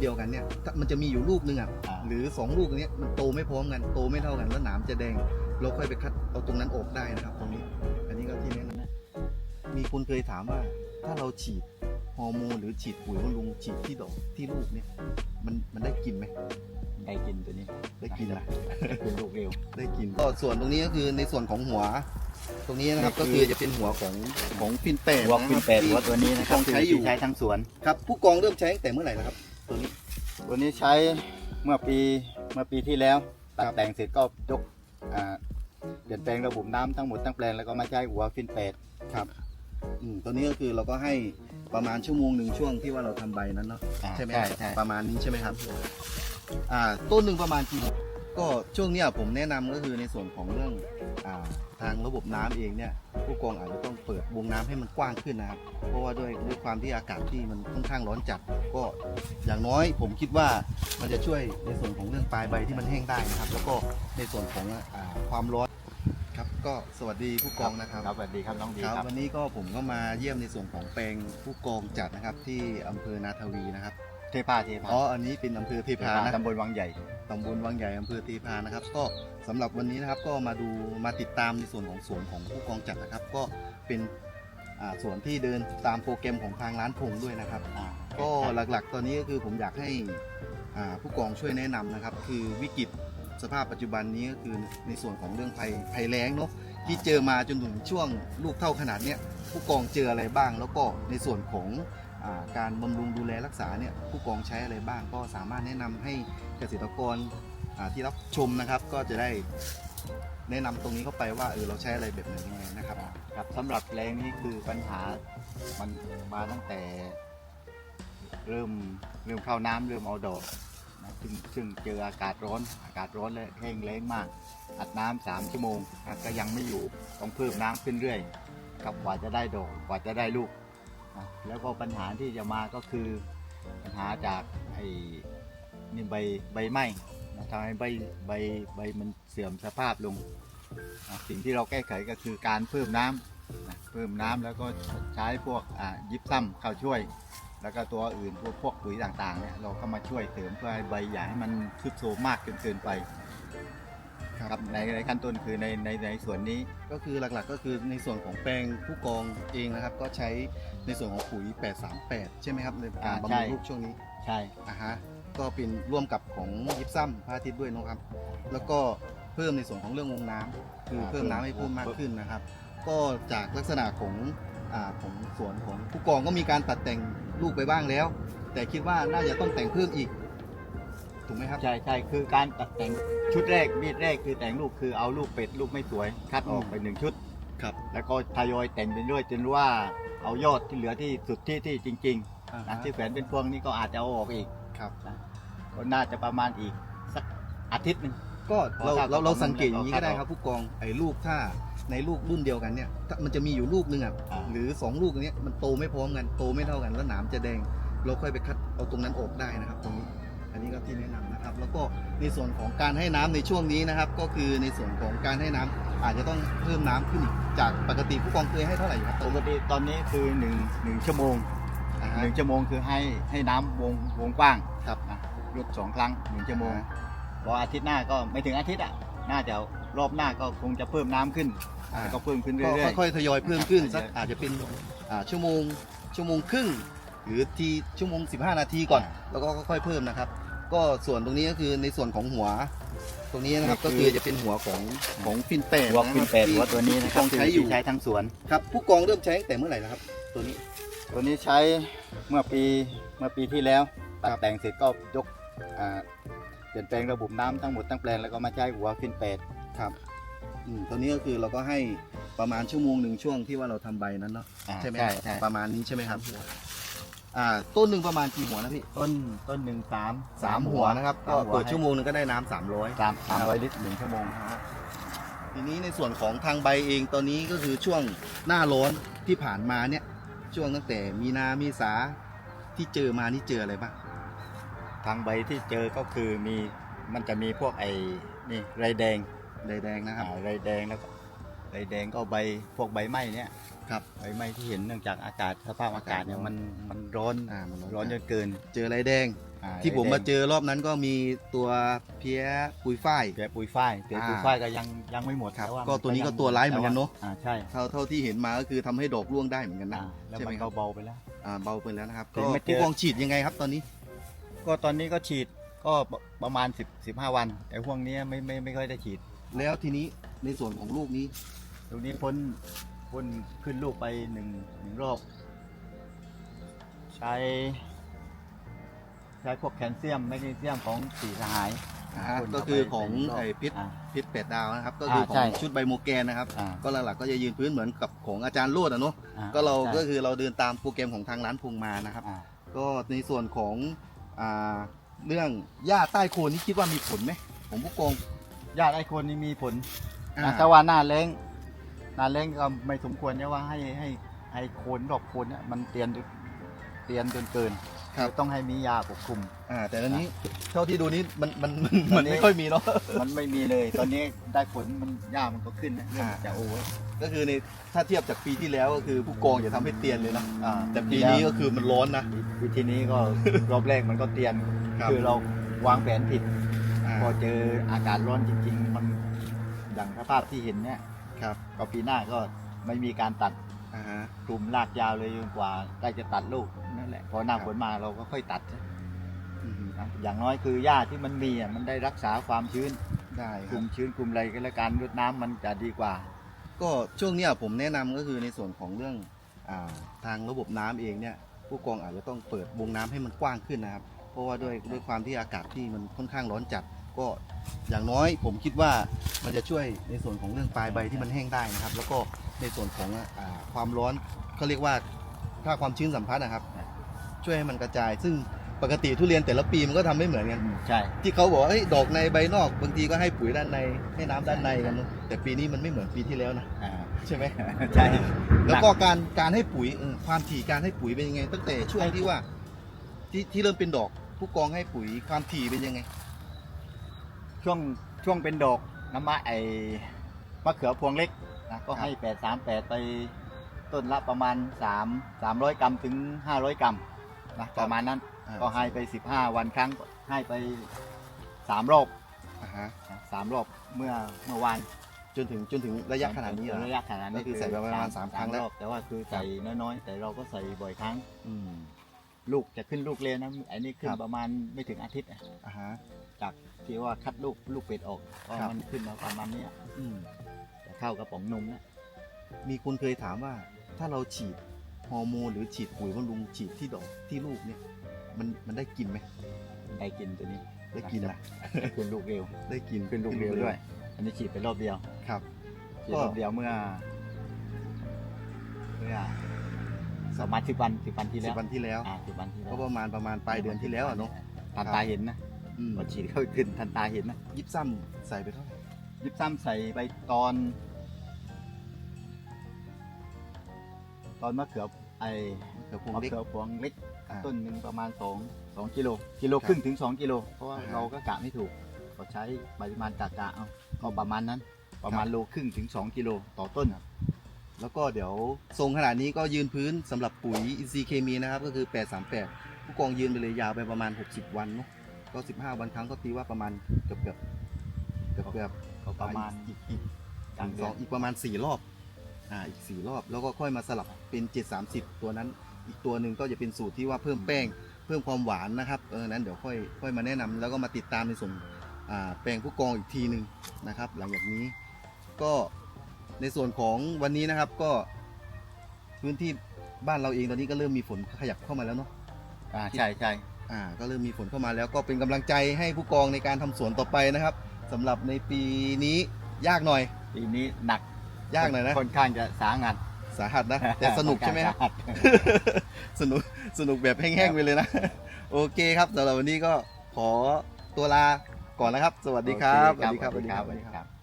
เดียวกันเนี่ยถ้ามันจะมีอยู่ลูกนึงอะอ่าหรือสองลูกเนี้ยมันโตไม่พร้อมกันโตไม่เท่ากันแล้วหนามจะแดง เราค่อยไปคัดเอาตรงนั้นออกได้นะครับ ตรงนี้ อันนี้ก็ที่แนะนำมีคนเคยถามว่า ถ้าเราฉีดฮอร์โมนหรือฉีดปุ๋ยบำรุงฉีดที่ดอกที่ลูกเนี่ยมันมันได้กินไหมได้กินตัวนี้ได้กินนะเป็นลูกเร็วได้กินก็ส่วนตรงนี้ก็คือในส่วนของหัว ตรงนี้นะครับนี่ก็คือคือจะเป็นหัวของของฟินแปดหัวฟินแปดหัวตัวนี้นะครับที่ใช้อยู่ที่ใช้ทั้งสวนครับผู้กองเริ่มใช้ตั้งแต่เมื่อไหร่แล้วครับ ตัวนี้ตัวนี้ใช้เมื่อปีเมื่อปีที่แล้วตัดครับแต่งเสร็จก็ยกอ่าเปลี่ยนแปลงระบบน้ำทั้งหมดทั้งแปลงแล้วก็มาใช้หัวฟินแปดครับอืมตัวนี้ก็คือเราก็ให้ประมาณชั่วโมงหนึ่งช่วงที่ว่าเราทำใบนั้นเนาะอ่าใช่ไหมใช่ใช่ประมาณนี้ใช่ไหมครับอ่าต้นหนึ่งประมาณกี่ก็ช่วงเนี้ยผมแนะนำก็คือในส่วนของเรื่องอ่าทางระบบน้ำเองเนี่ยผู้กองอาจจะต้องเปิด วงน้ำให้มันกว้างขึ้นนะครับ เพราะว่าด้วยด้วยความที่อากาศที่มันค่อนข้างร้อนจัด ก็อย่างน้อยผมคิดว่ามันจะช่วยในส่วนของเรื่องปลายใบที่มันแห้งได้นะครับ แล้วก็ในส่วนของอ่าความร้อนครับก็สวัสดีผู้กองนะครับครับสวัสดีครับน้องดีครับครับวันนี้ก็ผมก็มาเยี่ยมในส่วนของแปลงผู้กองจัดนะครับ ที่อำเภอนาทวีนะครับเทพาเทพาอ๋ออันนี้เป็นอำเภอเทพานะตำบลวังใหญ่ตำบลวังใหญ่อำเภอเทพานะครับ ก็สำหรับวันนี้นะครับก็มาดูมาติดตามในส่วนของสวนของผู้กองจัดนะครับ ก็ เป็นอ่าสวนที่เดินตามโปรแกรมของทางร้านพงด้วยนะครับอ่าก็หลักๆ ตอนนี้ก็คือผมอยากให้อ่าผู้กองช่วยแนะนำนะครับ คือวิกฤตสภาพปัจจุบันนี้ก็คือในส่วนของเรื่องภัยภัยแล้งเนาะที่เจอมาจนถึงช่วงลูกเท่าขนาดเนี้ยผู้กองเจออะไรบ้าง แล้วก็ในส่วนของอาการบำรุงดูแลรักษาเนี่ยผู้กองใช้อะไรบ้าง ก็สามารถแนะนำให้เกษตรกรอ่าที่รับชมนะครับ ก็จะได้ แนะนำตรงนี้เข้าไปว่าเออเราใช้อะไรแบบไหนยังไงนะครับ ครับสำหรับแรงนี้คือปัญหามันมาตั้งแต่ เริ่มเริ่มเข้าน้ำเริ่มเอาดอกนะซึ่งซึ่งเจออากาศร้อน อากาศร้อนและแห้งแล้งมาก อัดน้ำสามชั่วโมงนะก็ยังไม่อยู่ต้องเพิ่มน้ำขึ้นเรื่อยกับกว่าจะได้ดอกกว่าจะได้ลูกนะแล้วก็ปัญหาที่จะมาก็คือ ปัญหาจากไอ้นี่ใบใบไหม้ ทำให้ใบใบใบมันเสื่อมสภาพลงนะสิ่งที่เราแก้ไขก็คือการเพิ่มน้ำนะเพิ่มน้ำแล้วก็ใช้พวกอ่ายิบซ้ำเข้าช่วย แล้วก็ตัวอื่นพวกพวกปุ๋ยต่างๆเนี่ยเราก็มาช่วยเสริมเพื่อให้ใบอย่าให้มันทรุดโทรมมากจนเกินไปครับในในขั้นต้นคือในในในส่วนนี้ก็คือหลักๆก็คือในส่วนของแปลงผู้กองเองนะครับ ก็ใช้ในส่วนของปุ๋ย 838 ใช่ไหมครับในการอ่าบำใช่รุงลูกช่วงนี้ใช่อ่าฮะ ก็เป็นร่วมกับของยิปซัมพระอาทิตย์ด้วยนะครับ แล้วก็เพิ่มในส่วนของเรื่องวงน้ำคือเพิ่มน้ำให้เพิ่มมากขึ้นนะครับ ก็จากลักษณะของอ่าของสวนของผู้กองก็มีการตัดแต่งลูกไปบ้างแล้ว แต่คิดว่าน่าจะต้องแต่งเพิ่มอีกถูกไหมครับ ใช่ใช่คือการตัดแต่งชุดแรกมีดแรกคือแต่งลูกคือเอาลูกเป็ดลูกไม่สวย คัดออกไปหนึ่งชุด ครับแล้วก็ทยอยแต่งไปเรื่อยจนว่าเอายอดที่เหลือที่สุดที่ที่จริงอ่าๆฮะนะที่แขวนเป็นพวงนี้ก็อาจจะเอาออกอีก ครับก็น่าจะประมาณอีกสักอาทิตย์หนึ่ง ก็เราพอทราบเราเราข้อมูลสังเกตอย่างนี้ก็ได้แล้วก็ครับผู้กองไอ้ลูกถ้าในลูกรุ่นเดียวกันเนี่ยถ้ามันจะมีอยู่ลูกนึงอะอ่า หรือสองลูกเนี้ยมันโตไม่พร้อมกันโตไม่เท่ากันแล้วหนามจะแดง เราค่อยไปคัดเอาตรงนั้นออกได้นะครับตรงนี้อันนี้ก็ที่แนะนำนะครับ แล้วก็ในส่วนของการให้น้ำในช่วงนี้นะครับ ก็คือในส่วนของการให้น้ำอาจจะต้องเพิ่มน้ำขึ้นอีกจากปกติผู้กองเคยให้เท่าไหร่ครับปกติตอนนี้คือหนึ่งหนึ่งชั่วโมง อ่าหฮะ นึ่งชั่วโมงคือให้ให้น้ำวงวงกว้างครับ นะยกสองครั้งหนึ่งชั่วโมงพออาทิตย์หน้าก็ไม่ถึงอาทิตย์อะน่าจะรอบหน้าก็คงจะเพิ่มน้ำขึ้นอ่าแล้วก็เพิ่มขึ้นก็เรื่อย ค่อยๆทยอยเพิ่มขึ้นครับสักอาจจะเป็นอ่าชั่วโมงชั่วโมงครึ่ง หรือทีชั่วโมง 15 นาทีก่อนแล้วก็ค่อยๆเพิ่มนะครับ ก็ส่วนตรงนี้ก็คือในส่วนของหัว ตรงนี้นะครับก็คือจะเป็นหัวของของฟินแปดๆหัวขึ้นแปดที่หัวตัวนี้นะครัผู้กองใช้อยู่ ที่ใช้ทั้งสวน ครับผู้กองเริ่มใช้ตั้งแต่เมื่อไหร่นะครับ ตัวนี้ ตัวนี้ใช้เมื่อปีเมื่อปีที่แล้วตัดครับแต่งเสร็จก็ยกอ่าเปลี่ยนแปลงระบบน้ำทั้งหมดทั้งแปลงแล้วก็มาใช้หัวฟินแปดครับอืมตัวนี้ก็คือเราก็ให้ประมาณชั่วโมงหนึ่งช่วงที่ว่าเราทำใบนั้นเนาะอ่าใช่ไหมใช่ใช่ประมาณนี้ใช่ไหมครับอ่าต้นหนึ่งประมาณกี่หัวนะพี่ต้นต้นหนึ่งสามสามหัวนะครับก็สามหัวเปิดชั่วโมงหนึงก็ได้น้ำสามร้อยสามสามร้อยลิตรหนึ่งชั่วโมงทีนี้ในส่วนของทางใบเองตอนนี้ก็คือช่วงหน้าร้อนที่ผ่านมาเนี่ย ช่วงตั้งแต่มีนามีสาที่เจอมานี่เจออะไรบ้างทางใบที่เจอก็คือมีมันจะมีพวกไอ้นี่ไรแดงใดแดงนะครับ อ่าไรแดงแล้วก็ไรแดงก็ใบพวกใบไหม้เนี่ยครับใบไหม้ที่เห็นเนื่องจากอากาศสภาพอากาศเนี่ยมันมันร้อนอ่ามันร้อนร้อนจนเกิน เจออะไรแดง อ่าที่ผมแดงมาเจอรอบนั้นก็มีตัวเพี้ยปุยฝ้ายเกลือปุยฝ้ายเกลือปุยอ่าฝ้ายก็ยังยังไม่หมดครับแต่าก็ตัวนี้ก็ยังตัวร้ายเหมือนกันเนอะ อ่าใช่เท่าเท่าที่เห็นมาก็คือทำให้ดอกร่วงได้เหมือนกันนะอ่าแล้วใช่ไหมัมนครัก็บเบาไปแล้ว อ่าเบาไปแล้วนะครับถึก็งไม่เจอ ผู้กองฉีดยังไงครับตอนนี้ก็ตอนนี้ก็ฉีดก็ประมาณ 10 15 วัน แต่ห่วงนี้ไม่ไม่ไม่ค่อยได้ฉีดแล้วทีนี้ในส่วนของลูกนี้ตรงนี้พ้นพ้นขึ้นลูกไปหนึ่งหนึ่งรอบ ใช้ ใช้พวกแคลเซียมแมกนีเซียมของสีสหาย อ่าพ่นก็เข้าคือไปของหนึ่รบไอ้พิษอ่าพิษเป็ดดาวนะครับ ก็คืออ่าขอใช่งชุดไบโมแกนนะครับ อ่า ก็หลักๆก็จะยืนพื้นเหมือนกับของอาจารย์โลดอะเนาะอ่ก็เราใช่ก็คือเราเดินตามโปรแกรมของทางร้านพงมานะครับ อ่า ก็ในส่วนของอ่าเรื่องหญ้าใต้โคนนี่คิดว่ามีผลไหมผมผู้กองญาติไอ้คนนี้มีผลอ่า นะถ้าว่าหน้าแรงหน้าแรงก็ไม่สมควรเนี่ยว่าให้ให้ให้โคนดอกโคนเนี่ยมันเตียนเตียนจนเกิน ครับ ต้องให้มียาปกคลุม อ่า แต่ตอนนี้เท่าที่ดูนี้มันมันมันตมัอนนนี้ ไม่ค่อยมีเนาะ มันไม่มีเลย ตอนนี้ได้ผลมันหญ้ามันก็ขึ้นนะเริ่มอ่าจะโอ้ย ก็คือในถ้าเทียบจากปีที่แล้วก็คือผู้กองอย่าทำให้เตียนเลยนะอ่า แต่ปีนี้ก็คือมันร้อนนะ วิธีนี้ก็ รอบแรกมันก็เตียนครับ คือเราวางแผนผิด อ่าพอเจออากาศร้อนจริง ๆ มันอย่างสภาพที่เห็นเนี่ยครับก็ปีหน้าก็ไม่มีการตัดอ่าฮะ กลุ่มลากยาวเลยจนกว่าใกล้จะตัดลูกนั่น แหละพอหน้าครับฝนมาเราก็ค่อยตัดอืมนะอย่างน้อยคือหญ้าที่มันมีอะมันได้รักษาความชื้นได้กครัลุ่บมชื้นกลุ่มอะไรก็แล้วกันรดน้ำมันจะดีกว่า ก็ช่วงเนี้ยผมแนะนำก็คือในส่วนของเรื่องอาทางระบบน้ำเองเนี่ยผู้กองอาจจะต้องเปิดวงน้ำให้มันกว้างขึ้นนะครับ เพราะว่าด้วยด้วยความที่อากาศที่มันค่อนข้างร้อนจัด ก็อย่างน้อยผมคิดว่ามันจะช่วยในส่วนของเรื่องปลายใบที่มันแห้งได้นะครับ แล้วก็ในส่วนของอาความร้อนเขาเรียกว่าถ้าความชื้นสัมผัสนะครับ ช่วยให้มันกระจาย ซึ่งปกติทุเรียนแต่ละปีมันก็ทำไม่เหมือนกัน ใช่ ที่เขาบอกว่าเฮ้ยดอกในใบนอกบางทีก็ให้ปุ๋ยด้านในให้น้ำด้านในกันเนอะแต่ปีนี้มันไม่เหมือนปีที่แล้วนะอ่า ใช่ไหม ใช่แล้วก็การการให้ปุ๋ยเออความถี่การให้ปุ๋ยเป็นยังไง ตั้งแต่ช่วงที่ว่า ที่ที่เริ่มเป็นดอกผู้กองให้ปุ๋ยความถี่เป็นยังไง ช่วงช่วงเป็นดอกน้ำมะไอมะเขือพวงเล็กนะก็ให้แปดสามแปดไปต้นละประมาณสามสามร้อยกรัมถึงห้าร้อยกรัม นะประมาณนั้นอ่า ก็ให้ไปสิบห้าวันครั้งให้ไปสามรอบอ่าฮะ นะสามรอบเมื่อเมื่อวานจนถึงจนถึงระยะขนาดนี้เหรอ ระยะขนาดนี้ก็คือใส่ไปประมาณสามครั้งแล้ว อบแต่ว่าคือใส่น้อยๆ แต่เราก็ใส่บ่อยครั้ง อืม ลูกจะขึ้นลูกเลยนะไอ้นี่ขึ้นครับ ประมาณไม่ถึงอาทิตย์อะอ่าฮะ จากที่ว่าคัดลูกลูกเป็ดออกก็ครับ มันขึ้นมาประมาณเนี้ยอืม จะเข้ากระป๋องนมนะ มีคนเคยถามว่า ถ้าเราฉีด ฮอร์โมนหรือฉีดปุ๋ยบำรุงฉีดที่ดอกที่ลูกเนี่ย มันมันได้กินไหมได้กินตัวนี้ได้กินนะขึ้นลูกเร็วได้กินขึ้นลูกเร็วด้วย อันนี้ฉีดไปรอบเดียวครับฉีดรอบเดียวเมื่อ เมื่อประมาณสิบวันสิบวันที่สิแล้บววันที่แล้วอ่าสิบวันที่แล้ก็วประมาณประมาณปลายเดือนที่แล้วอะเนาะทันตาเห็นนะอืมพอฉีดเข้าขึ้นทันตาเห็นนะยิบซ้ำใส่ไปเท่าไหร่ยิบซ้ำใส่ไปตอน ตอนมะเขือ ไอเขือพวงมะเล็กเขือพวงเล็กอ่าต้นหนึ่งประมาณ2 2กิโลกิโลครับครึ่งถึง 2 กิโล เพราะว่าอ่าฮะเราก็กะไม่ถูกก็ใช้ปริมาณกะกะเอาก็ประมาณนั้น ประมาณโลครึ่งถึง 2 กิโลต่อต้นครับแล้วก็เดี๋ยวทรงขนาดนี้ก็ยืนพื้นสำหรับปุ๋ยอินทรีย์เคมีนะครับ ก็คือ 838 ผู้กองยืนไปเลยยาวไปประมาณ 60 วันเนาะก็ 15 วันครั้งก็ตีว่าประมาณเกือบเกือบเกือบเกือบก็ประมาณอีกอีกกลางสเดือองนอีกประมาณ 4 รอบ อ่าอีก 4 รอบ แล้วก็ค่อยมาสลับเป็น 730 ตัวนั้น อีกตัวหนึ่งก็จะเป็นสูตรที่ว่าเพิ่มแป้ง เพิ่มความหวานนะครับเออนั้นเดี๋ยวค่อยค่อยมาแนะนำแล้วก็มาติดตามในส่วนอ่าแปลงผู้กองอีกทีหนึ่งนะครับ หลังจากนี้ก็ในส่วนของวันนี้นะครับก็พื้นที่บ้านเราเองตอนนี้ก็เริ่มมีฝนขยับเข้ามาแล้วเนาะ อ่าใช่ใช่อ่าก็เริ่มมีฝนเข้ามาแล้วก็เป็นกำลังใจให้ผู้กองในการทำสวนต่อไปนะครับสำหรับในปีนี้ยากหน่อย ปีนี้หนัก ยากหน่อยนะ ค่อนข้างจะสาหัสสาหัสนะ แต่สนุกใช่ไหมครับค่อนข้างสาหัสสนุกสนุกแบบแห้งๆไปเลยนะ โอเคครับสำหรับวันนี้ก็ขอตัวลาก่อนนะครับ สวัสดีครับโอเสวัสดีครับ สวัสดีครับ